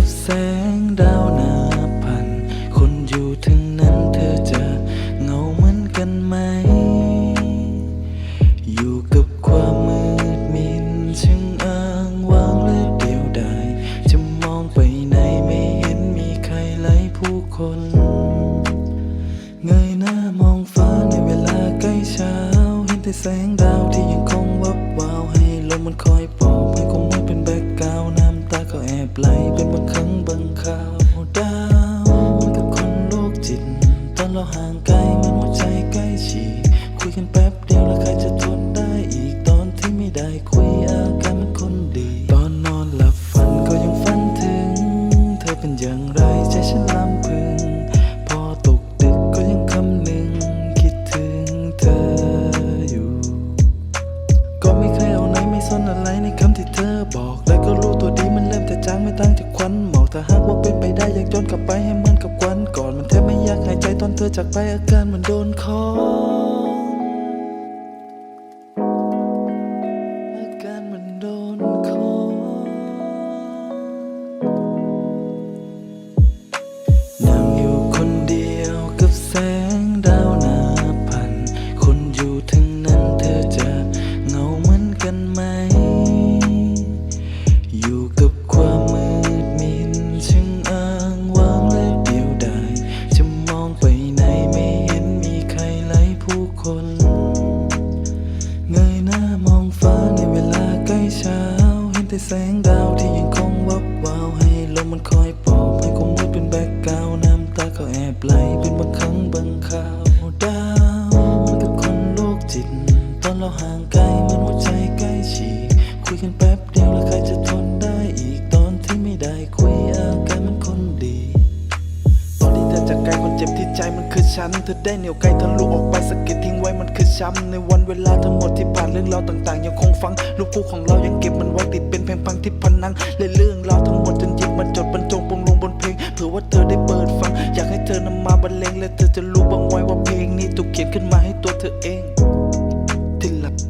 กับแสงดาวนาพัน คนอยู่ทั้งนั้นเธอจะเงาเหมือนกันไหม อยู่กับความมืดมินช่างอ้างว้างและเดียวดาย จะมองไปไหนไม่เห็นมีใครไล่ผู้คน เงยหน้ามองฟ้าในเวลาใกล้เช้า เห็นแต่แสงดาว ไหลเป็นบางครั้งบางคราวดาวมันกับคนโรคจิต ตอนเราห่างไกลมันหัวใจใกล้ฉีกคุยกันแป๊บเดียวแล้วใครจะทนได้อีกตอนที่ไม่ได้คุยอาการมันคนดี ตอนนอนหลับฝันก็ยังฝันถึง เธอเป็นอย่างไรใจฉันลำพึง พอตกดึกก็ยังคำหนึ่งคิดถึงเธออยู่ ก็ไม่เคยเอาไหนไม่สนอะไรในคำที่เธอบอกแล้วก็รู้ตัวดี มันเริ่มแต่จางไม่ตั้งจากควันหมอกถ้าหากว่าเป็นไปได้อยากย้อนกลับไปให้เหมือนกับวันก่อนมันแทบไม่อยากหายใจตอนเธอจากไปอาการเหมันโดนขออาการเหมันโดนขอนั่งอยู่คนเดียวกับแสง แสงดาวที่ยังคงวับวาวให้ลมมันคอยปลอบให้ความมืดเป็นแบกกราวน้ำตาก็แอบไหลเป็นบางครั้งบางคราวดาวมันกับคนโลกจิต ตอนเราห่างไกลมัน เจ็บที่ใจมันคือฉัน เธอได้เหนียวไกลทะลุออกไปสะกิดทิ้งไว้มันคือช้ำในวันเวลาทั้งหมดที่ผ่านเรื่องราวต่างๆ ยังคงฟัง ลูกคู่ของเรายังเก็บมันไว้ติดเป็นเพลงพังที่พนังและเรื่องราวทั้งหมดจนหยิบมาจดบรรจงปรงลงบนเพลงเผื่อว่าเธอได้เปิดฟัง อยากให้เธอนำมาบรรเลงและเธอจะรู้บ้างไว้ว่าเพลงนี้ถูกเขียนขึ้นมาให้ตัวเธอเองที่หลับ